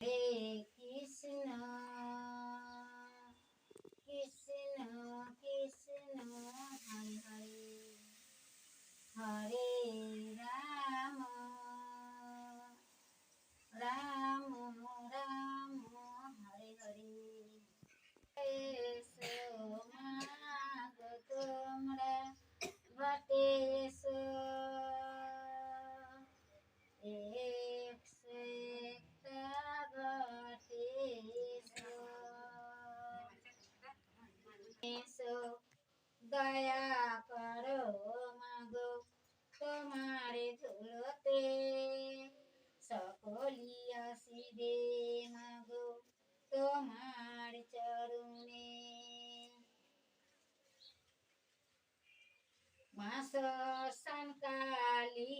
হে কৃষ্ণ কৃষ্ণ কৃষ্ণ হরে হরে হরে দয়া করো মাগো, তোমার ধুলোতে সকলি আসিবে মাগো, তোমার চরণে। মাস কালী,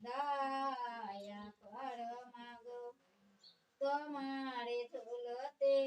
দয়া কর মাগো, তোমার ধুলোতে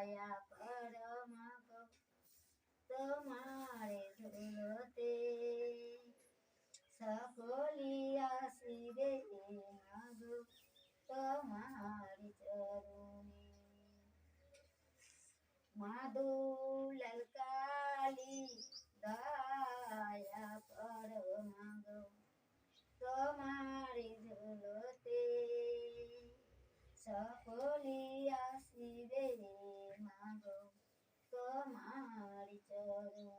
দয়া কর মাগো, তোমার ধুলোতে সকলি আসিবে মাগো তোমার চরণে। মাধু ললকালি দয়া কর মাগো তোমার সকলি আসিবে তোমার চরণে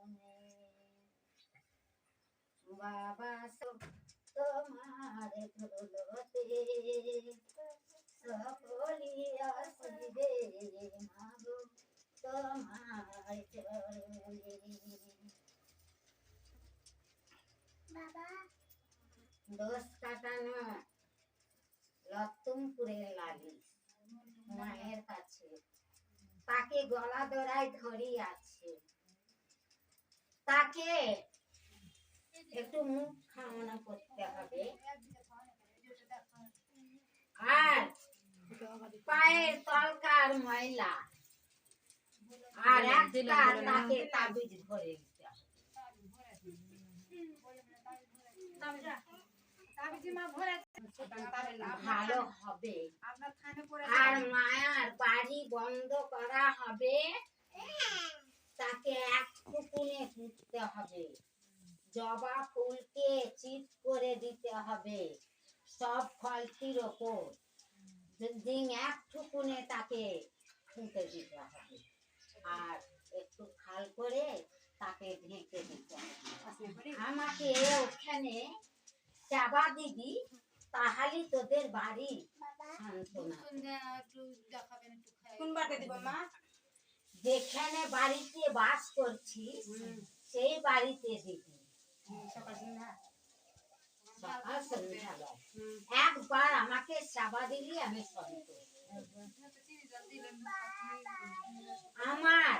বাবা তোমার ধুলোতে মাগো তোমার চরণে দোষ কাটানো মায়ের কাছে। তাকে গলা দড়াই ধরি আছে তাকে একটু মুখ খাওয়ানো করতে হবে। আর পায়ের তলকার ময়লা। আর একটা তাকে তাবিজ ধরে দিতে হবে। ভালো হবে। আর মায়ার বাড়ি বন্ধ করা হবে। তাকে এক টুকুনে পুঁততে হবে। জবা ফুলকে চিত করে দিতে হবে সব ফলটির ওপর। দিন এক টুকুনে তাকে ফুঁতে দিতে হবে। আর একটু খাল করে তাকে ঢেকে দিতে হবে। আমাকে ওখানে চাবা দিবি তাহলে তোদের বাড়ি সান্ত্বনা। কোন বাটে দিব মা? যেখানে বাড়িতে বাস করছি সেই বাড়িতে দিবি। একবার আমাকে চাবা দিলি আমি আমার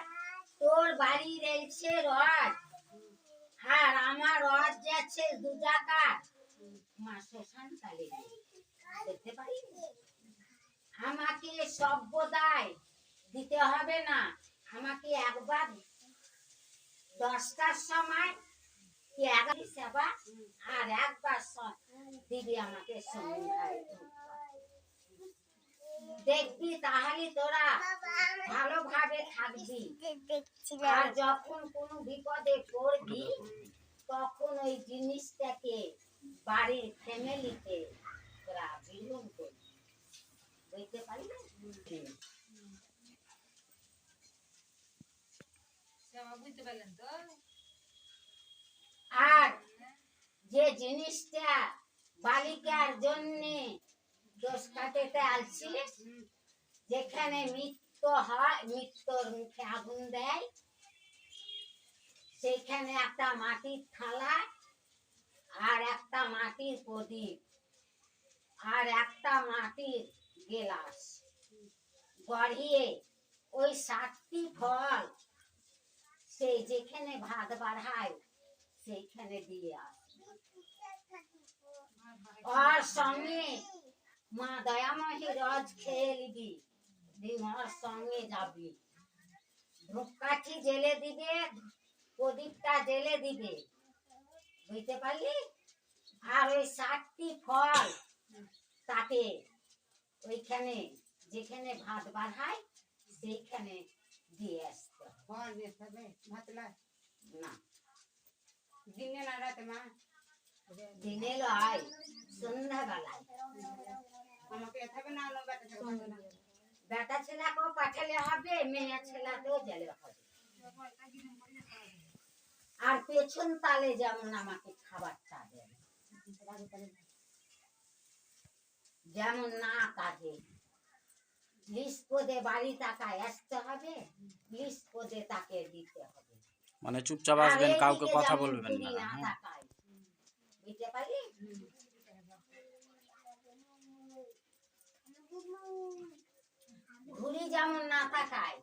তোর বাড়ি রয়েছে রথ। আর আমার রথ যাচ্ছে দু টাকা আমাকে সভ্যদায় দিতে হবে না। আমাকে একবার দশটার সময় তাহলে তোরা থাকবি। আর যখন কোনো বিপদে পড়বি, তখন ওই জিনিসটাকে বাড়ির ফ্যামিলিতে তোরা বিলুম করবি বুঝতে পারলেন তো? আর যে জিনিসটা বালিকার জন্য দোষ কাটাতে আলছিলে যেখানে মৃত্যু হয় মৃত্যুর মুখে আগুন দেয় সেইখানে একটা মাটির থালা আর একটা মাটির প্রদীপ, আর একটা মাটির গেলাস। গড়িয়ে ওই সাতটি ফল সেই যেখানে ভাত বাড়ায় সেইখানে দিয়ে আর সঙ্গে মা দয়াময়ী রজ খেয়ে নিবি ওর সঙ্গে যাবি। ধূপকাঠি জেলে দিবে, প্রদীপটা জেলে দিবে। বুঝতে পারলি? আর ওই ষাটটি ফল তাতে ওইখানে যেখানে ভাত বাড়ায় সেইখানে দিয়ে আসতে ফল দিয়ে খাবে ভাতলা না। দিনে না রাতে মা? দিনে লয় সন্ধ্যাবেলায়। আমাকে খাবে না আনো বেটা না। বেটা ছেলেকেও পাঠালে হবে মেয়ে ছেলেকেও গেলে হবে। আর পেছন তালে যেমন আমাকে খাবারটা দেন যেমন না কাজে। লিস্ট পদে বাড়ি টাকায় আসতে হবে লিস্ট পদে তাকে দিতে হবে। মানে চুপচাপ আসবেন কাউকে কথা বলবেন না হ্যাঁ। তাকায়। বুঝতে পারলি? ঘুরি যেমন না তাকায়